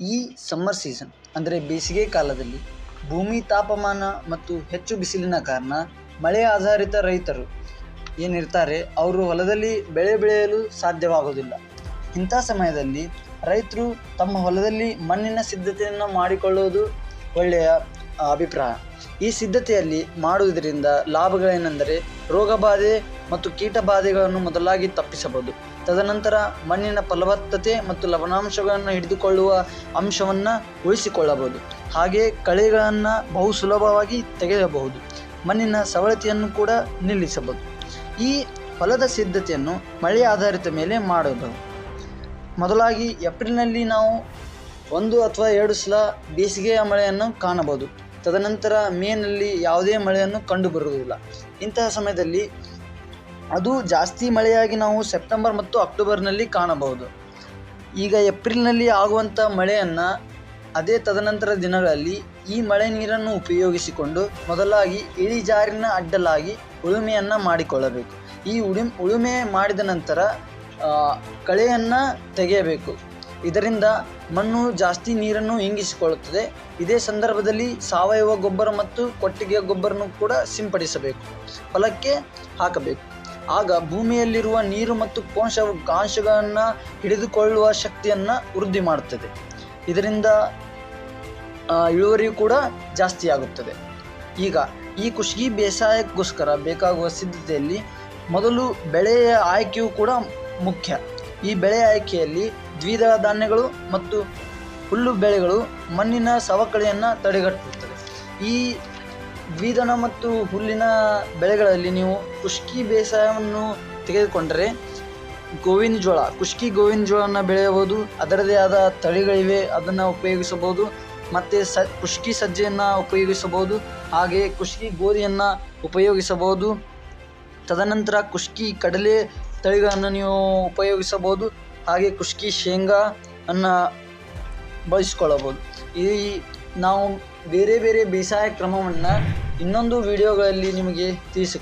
ಈ summer season ಅಂದರೆ ಬೇಸಿಗೆ ಕಾಲದಲ್ಲಿ, ಭೂಮಿ ತಾಪಮಾನ ಮತ್ತು ಹೆಚ್ಚು ಬಿಸಿಲಿನ ಕಾರಣ ಮಳೆ ಆಧಾರಿತ ರೈತರು ಏನಿರ್ತಾರೆ, ಅವರು ಹೊಲದಲ್ಲಿ ಬೆಳೆ ಬೆಳೆಯಲು ಸಾಧ್ಯವಾಗೋದಿಲ್ಲ ಇಂಥ ಸಮಯದಲ್ಲಿ ರೈತರು ತಮ್ಮ ಹೊಲದಲ್ಲಿ ಮಣ್ಣಿನ ಸಿದ್ಧತೆಯನ್ನು ಮಾಡಿಕೊಳ್ಳುವುದು ಒಳ್ಳೆಯ ಅಭಿಪ್ರಾಯ. ಈ ಸಿದ್ಧತೆಯಲ್ಲಿ ಮಾಡುವುದರಿಂದ ಲಾಭಗಳೇನೆಂದರೆ ರೋಗಬಾಧೆ ಮತ್ತು ಕೀಟಬಾಧೆಗಳನ್ನು ಮೊದಲಾಗಿ ತಪ್ಪಿಸಬಹುದು. ತದನಂತರ ಮಣ್ಣಿನ ಫಲವತ್ತತೆ ಮತ್ತು ಲವಣಾಂಶಗಳನ್ನು ಹಿಡಿದುಕೊಳ್ಳುವ ಅಂಶವನ್ನು ಉಳಿಸಿಕೊಳ್ಳಬಹುದು. ಹಾಗೆ ಕಳೆಗಳನ್ನು ಬಹು ಸುಲಭವಾಗಿ ತೆಗೆಯಬಹುದು. ಮಣ್ಣಿನ ಸವಳತೆಯನ್ನು ಕೂಡ ನಿಲ್ಲಿಸಬಹುದು. ಈ ಹೊಲದ ಸಿದ್ಧತೆಯನ್ನು ಮಳೆ ಆಧಾರಿತ ಮೇಲೆ ಮಾಡಬಹುದು ಮೊದಲಾಗಿ ಏಪ್ರಿಲ್ನಲ್ಲಿ ನಾವು ಒಂದು ಅಥವಾ ಎರಡು ಸಲ ಬೇಸಿಗೆಯ ಮಳೆಯನ್ನು ಕಾಣಬಹುದು. ತದನಂತರ ಮೇನಲ್ಲಿ ಯಾವುದೇ ಮಳೆಯನ್ನು ಕಂಡುಬರುವುದಿಲ್ಲ ಇಂತಹ ಸಮಯದಲ್ಲಿ ಅದು ಜಾಸ್ತಿ ಮಳೆಯಾಗಿ ನಾವು ಸೆಪ್ಟೆಂಬರ್ ಮತ್ತು ಅಕ್ಟೋಬರ್ನಲ್ಲಿ ಕಾಣಬಹುದು. ಈಗ ಏಪ್ರಿಲ್ನಲ್ಲಿ ಆಗುವಂಥ ಮಳೆಯನ್ನು ಅದೇ ತದನಂತರ ದಿನಗಳಲ್ಲಿ ಈ ಮಳೆ ನೀರನ್ನು ಉಪಯೋಗಿಸಿಕೊಂಡು ಮೊದಲಾಗಿ ಇಳಿಜಾರಿನ ಅಡ್ಡಲಾಗಿ ಉಳುಮೆಯನ್ನು ಮಾಡಿಕೊಳ್ಳಬೇಕು. ಈ ಉಳುಮೆ ಉಳುಮೆ ಮಾಡಿದ ನಂತರ ಕಳೆಯನ್ನು ತೆಗೆಯಬೇಕು. ಇದರಿಂದ ಮಣ್ಣು ಜಾಸ್ತಿ ನೀರನ್ನು ಇಂಗಿಸಿಕೊಳ್ಳುತ್ತದೆ. ಇದೇ ಸಂದರ್ಭದಲ್ಲಿ ಸಾವಯವ ಗೊಬ್ಬರ ಮತ್ತು ಕೊಟ್ಟಿಗೆ ಗೊಬ್ಬರನ್ನು ಕೂಡ ಸಿಂಪಡಿಸಬೇಕು. ಹೊಲಕ್ಕೆ ಹಾಕಬೇಕು. ಆಗ ಭೂಮಿಯಲ್ಲಿರುವ ನೀರು ಮತ್ತು ಪೋಷ ಕಾಂಶಗಳನ್ನು ಹಿಡಿದುಕೊಳ್ಳುವ ಶಕ್ತಿಯನ್ನು ವೃದ್ಧಿ ಮಾಡುತ್ತದೆ. ಇದರಿಂದ ಇಳುವರಿ ಕೂಡ ಜಾಸ್ತಿ ಆಗುತ್ತದೆ. ಈಗ ಈ ಕುಷ್ಗಿ ಬೇಸಾಯಕ್ಕೋಸ್ಕರ ಬೇಕಾಗುವ ಸಿದ್ಧತೆಯಲ್ಲಿ ಮೊದಲು ಬೆಳೆಯ ಆಯ್ಕೆಯು ಕೂಡ ಮುಖ್ಯ. ಈ ಬೆಳೆ ಆಯ್ಕೆಯಲ್ಲಿ ದ್ವಿದಳ ಧಾನ್ಯಗಳು ಮತ್ತು ಹುಲ್ಲು ಬೆಳೆಗಳು ಮಣ್ಣಿನ ಸವಕಳಿಯನ್ನು ತಡೆಗಟ್ಟುತ್ತದೆ. ಈ ದ್ವಿದಳ ಮತ್ತು ಹುಲ್ಲಿನ ಬೆಳೆಗಳಲ್ಲಿ ನೀವು ಕುಷ್ಕಿ ಬೇಸಾಯವನ್ನು ತೆಗೆದುಕೊಂಡರೆ ಗೋವಿನ ಜೋಳ ಕುಷ್ಕಿ ಗೋವಿನ ಜೋಳನ ಬೆಳೆಯಬಹುದು ಅದರದೇ ಆದ ತಳಿಗಳಿವೆ, ಅದನ್ನು ಉಪಯೋಗಿಸಬಹುದು, ಮತ್ತು ಸ, ಕುಷ್ಕಿ ಸಜ್ಜೆಯನ್ನು ಉಪಯೋಗಿಸಬಹುದು, ಹಾಗೆ ಕುಷ್ಕಿ ಗೋಧಿಯನ್ನು ಉಪಯೋಗಿಸಬಹುದು. ತದನಂತರ ಕುಷ್ಕಿ ಕಡಲೆ ತಳಿಗಳನ್ನು ನೀವು ಉಪಯೋಗಿಸಬಹುದು ಹಾಗೆ ಕುಷ್ಕಿ, ಶೇಂಗಾ ಅನ್ನು ಬಳಸ್ಕೊಳ್ಳಬೋದು ಈ ನಾವು ಬೇರೆ ಬೇರೆ ಬೇಸಾಯ ಕ್ರಮವನ್ನು ಇನ್ನೊಂದು ವಿಡಿಯೋಗಳಲ್ಲಿ ನಿಮಗೆ ತಿಳಿಸಿ